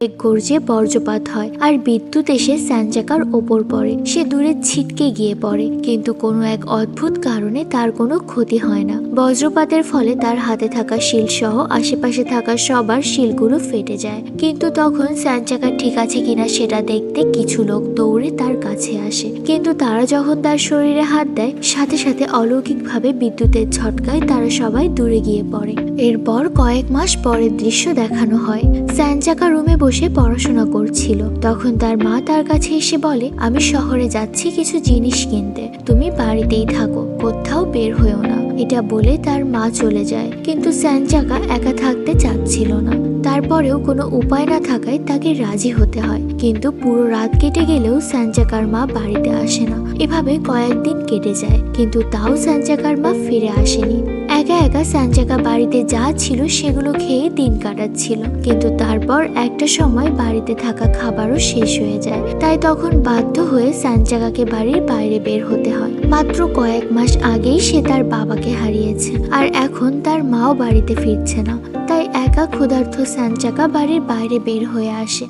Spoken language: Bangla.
এক গর্জে বজ্রপাত হয় আর বিদ্যুৎ এসে স্যানচাকার ওপর পড়ে। সে দূরে ছিটকে গিয়ে পড়ে, কিন্তু কোনো এক অদ্ভুত কারণে তার কোনো ক্ষতি হয় না। বজ্রপাতের ফলে তার হাতে থাকা শিল সহ আশেপাশে থাকা সবার শিলগুলো ফেটে যায়। কিন্তু তখন স্যানচাকা ঠিক আছে কিনা সেটা দেখতে কিছু লোক দৌড়ে তার কাছে আসে। কিন্তু তারা যখন তার শরীরে হাত দেয়, সাথে সাথে অলৌকিকভাবে বিদ্যুতের ঝটকায় তারা সবাই দূরে গিয়ে পড়ে। এরপর কয়েক মাস পরের দৃশ্য দেখানো হয়। স্যানচাকা রুমে বসে পড়াশোনা করছিল। তখন তার মা তার কাছে এসে বলে, আমি শহরে যাচ্ছি কিছু জিনিস কিনতে। তুমি বাড়িতেই থাকো, কোথাও বের হয়েও না। এটা বলে তার মা চলে যায়। কিন্তু স্যানচাকা একা থাকতে চাচ্ছিল না। তারপরেও কোনো উপায় না থাকায় তাকে রাজি হতে হয়। কিন্তু পুরো রাত কেটে গেলেও স্যানচাকার মা বাড়িতে আসে না। এভাবে কয়েকদিন কেটে যায়। কিন্তু তাও স্যানচাকার মা ফিরে আসেনি। একা একা বাড়িতে যা ছিল সেগুলো খেয়ে দিন কাটাচ্ছিল। কিন্তু তারপর একটা সময় বাড়িতে থাকা খাবারও শেষ হয়ে যায়। তাই তখন বাধ্য হয়ে স্যানচাকাকে বাড়ির বাইরে বের হতে হয়। মাত্র কয়েক মাস আগেই সে তার বাবাকে হারিয়েছে। আর এখন তার মাও বাড়িতে ফিরছে না। তাই একা ক্ষুধার্ত স্যানচাকা বাড়ির বাইরে বের হয়ে আসে।